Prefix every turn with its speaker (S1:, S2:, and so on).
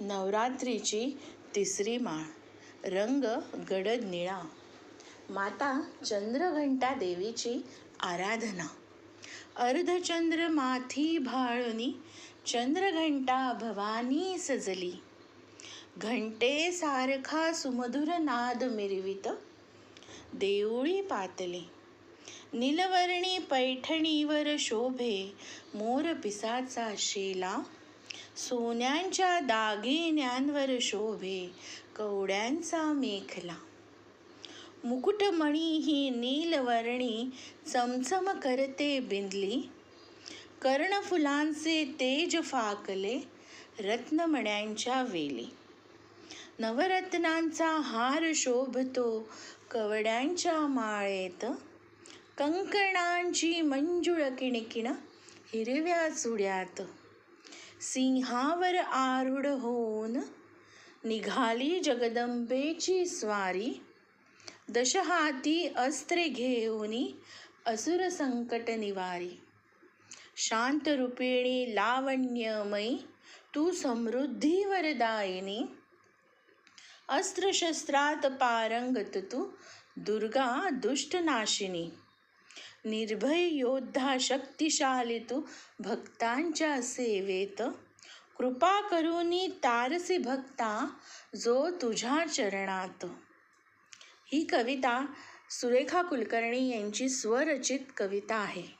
S1: नवरात्रीची तिसरी माळ. रंग गडद निळा. माता चंद्रघंटा देवीची आराधना. अर्धचंद्र माथी भाळुनी चंद्रघंटा भवानी सजली. घंटे सारखा सुमधुर नाद मिरवित देऊळी पातले. निलवर्णी पैठणीवर शोभे मोर पिसाचा शेला. सोन्यांच्या दागिन्यांवर शोभे कवड्यांचा मेखला. मुकुटमणी ही नीलवर्णी चमचम करते बिंदली. कर्णफुलांचे तेज फाकले रत्नमण्यांच्या वेली. नवरत्नांचा हार शोभतो कवड्यांच्या माळेत. कंकणांची मंजुळ किणकिण हिरव्या चुड्यात सिंहावर आरूढ होऊन निघाली जगदंबेची स्वारी. दशहाती अस्त्रे घेऊनी असुर संकट निवारी. शांत रूपिणी लावण्यमयी तू समृद्धी वरदायिनी. अस्त्रशस्त्रात पारंगत तू दुर्गा दुष्टनाशिनी. निर्भय योद्धा शक्तिशाली तू भक्तांच्या सेवेत. कृपा करूनी तारसी भक्ता जो तुझ्या चरणात. ही कविता सुरेखा कुलकर्णी यांची स्वरचित कविता आहे.